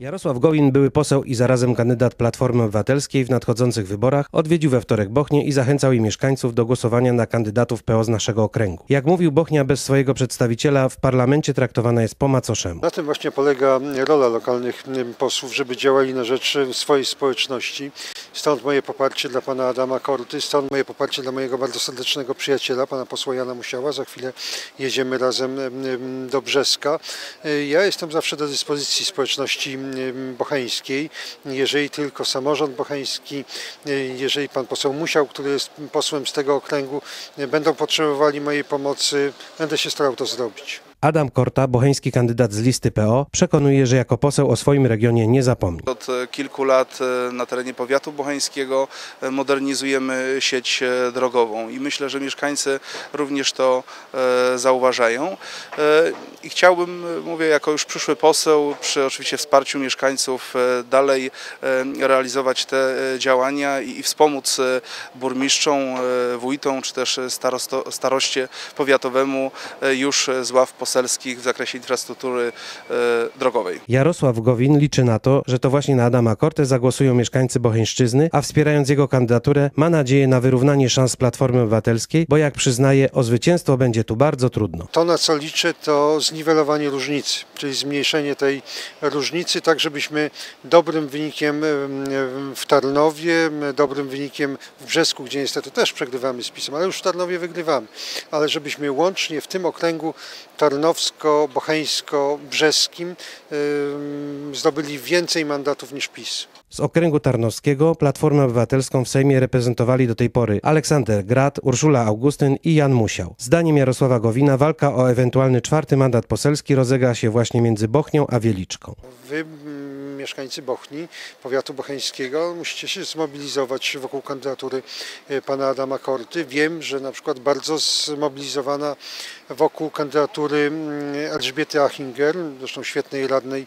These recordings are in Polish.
Jarosław Gowin, były poseł i zarazem kandydat Platformy Obywatelskiej w nadchodzących wyborach, odwiedził we wtorek Bochnię i zachęcał jej mieszkańców do głosowania na kandydatów PO z naszego okręgu. Jak mówił, Bochnia bez swojego przedstawiciela w parlamencie traktowana jest po macoszemu. Na tym właśnie polega rola lokalnych posłów, żeby działali na rzecz swojej społeczności. Stąd moje poparcie dla pana Adama Korty, stąd moje poparcie dla mojego bardzo serdecznego przyjaciela, pana posła Jana Musiała. Za chwilę jedziemy razem do Brzeska. Ja jestem zawsze do dyspozycji społeczności bocheńskiej. Jeżeli tylko samorząd bocheński, jeżeli pan poseł Musiał, który jest posłem z tego okręgu, będą potrzebowali mojej pomocy, będę się starał to zrobić. Adam Korta, bocheński kandydat z listy PO, przekonuje, że jako poseł o swoim regionie nie zapomni. Od kilku lat e, na terenie powiatu bocheńskiego e, modernizujemy sieć e, drogową i myślę, że mieszkańcy również to zauważają. I chciałbym, mówię, jako już przyszły poseł, przy oczywiście wsparciu mieszkańców, dalej realizować te działania i wspomóc burmistrzom, wójtom czy też starosto, staroście powiatowemu już z ław poselskich w zakresie infrastruktury drogowej. Jarosław Gowin liczy na to, że to właśnie na Adama Kortę zagłosują mieszkańcy Bocheńszczyzny, a wspierając jego kandydaturę ma nadzieję na wyrównanie szans Platformy Obywatelskiej, bo jak przyznaje, o zwycięstwo będzie tu bardzo trudno. To na co liczę to zniwelowanie różnicy, czyli zmniejszenie tej różnicy, tak żebyśmy dobrym wynikiem w Tarnowie, dobrym wynikiem w Brzesku, gdzie niestety też przegrywamy z PiSem, ale już w Tarnowie wygrywamy, ale żebyśmy łącznie w tym okręgu tarnowsko-bocheńsko-brzeskim zdobyli więcej mandatów niż PiS. Z okręgu tarnowskiego Platformę Obywatelską w Sejmie reprezentowali do tej pory Aleksander Grat, Urszula Augustyn i Jan Musiał. Zdaniem Jarosława Gowina walka o ewentualny czwarty mandat poselski rozegra się właśnie między Bochnią a Wieliczką. Wy, mieszkańcy Bochni, powiatu bocheńskiego, musicie się zmobilizować wokół kandydatury pana Adama Korty. Wiem, że na przykład bardzo zmobilizowana wokół kandydatury Elżbiety Achinger, zresztą świetnej radnej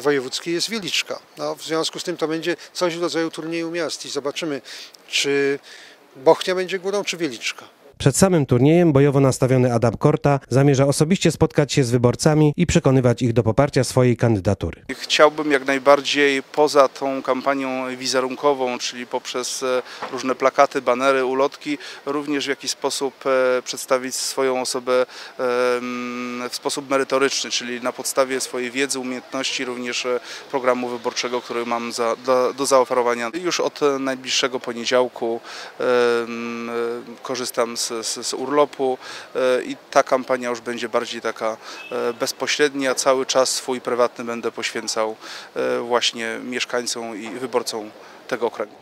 wojewódzkiej, jest Wieliczka. No, w związku z tym to będzie coś w rodzaju turnieju miast i zobaczymy, czy Bochnia będzie górą, czy Wieliczka. Przed samym turniejem bojowo nastawiony Adam Korta zamierza osobiście spotkać się z wyborcami i przekonywać ich do poparcia swojej kandydatury. Chciałbym jak najbardziej poza tą kampanią wizerunkową, czyli poprzez e, różne plakaty, banery, ulotki, również w jakiś sposób e, przedstawić swoją osobę w sposób merytoryczny, czyli na podstawie swojej wiedzy, umiejętności, również e, programu wyborczego, który mam za, do, do zaoferowania. Już od najbliższego poniedziałku korzystam z z, z urlopu e, i ta kampania już będzie bardziej taka e, bezpośrednia. Cały czas swój prywatny będę poświęcał e, właśnie mieszkańcom i wyborcom tego okręgu.